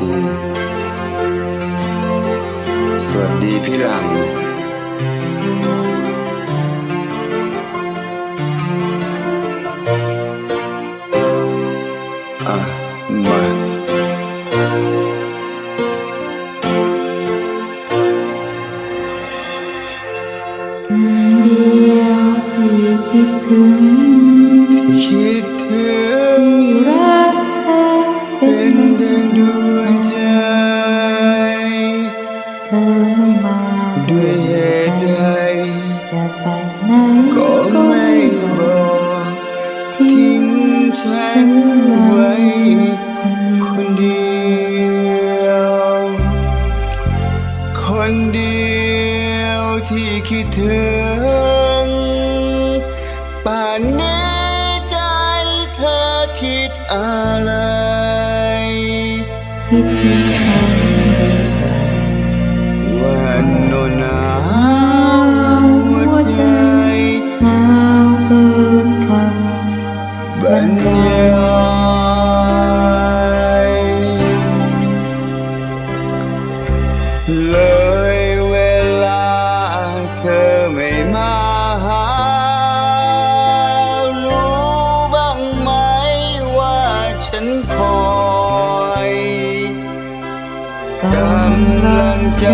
ดี สวัสดีพี่หลัง อะ มาเดียวที่คิดถึง คิดถึง ป่านนี้ใจเธอคิดอะไร คิดถึงฉันหรือเปล่าวันโนหนาวหัวใจหนาวเกินคำบรรยาย กำลังใจ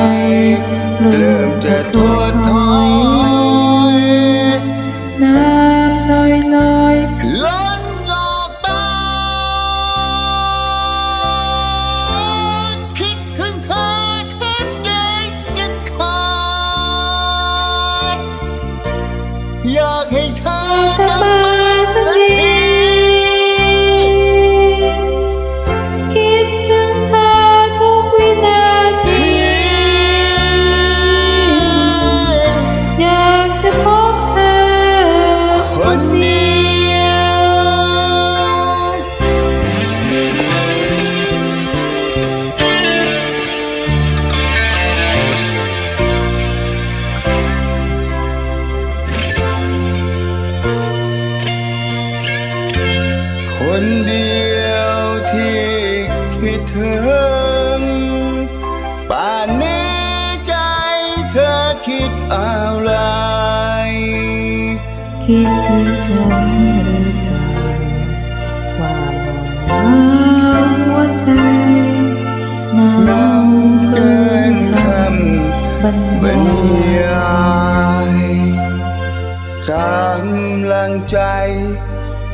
เริ่มจะทอดถอ งป่านนี้ใจเธอคิดอะไร คิดถึงฉันหรือเปล่าว่าหนาหัวใจหนาวเหงาเกินคำบรรยายยายกำลังใจ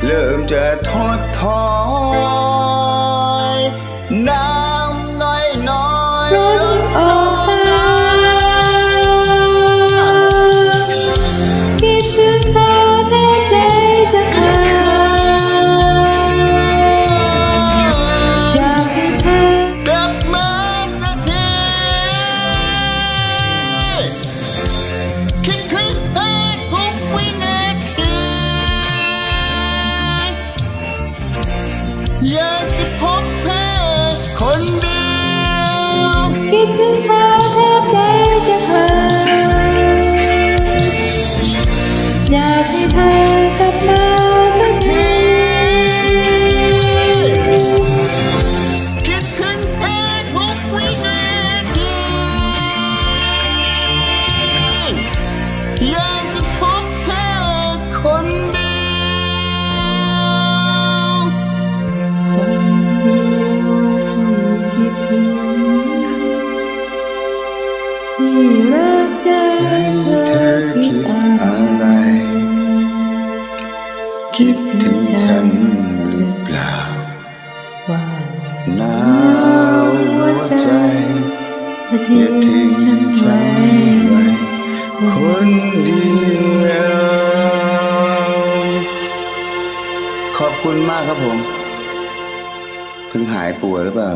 เริ่มจะทดถอ คิดอะไร คิดถึงฉันหรือเปล่าหนาวหัวใจอย่าทิ้งฉันไว้นไว้คนเดียวขอบคุณมากครับผม เพิ่งหายป่วยหรือเปล่า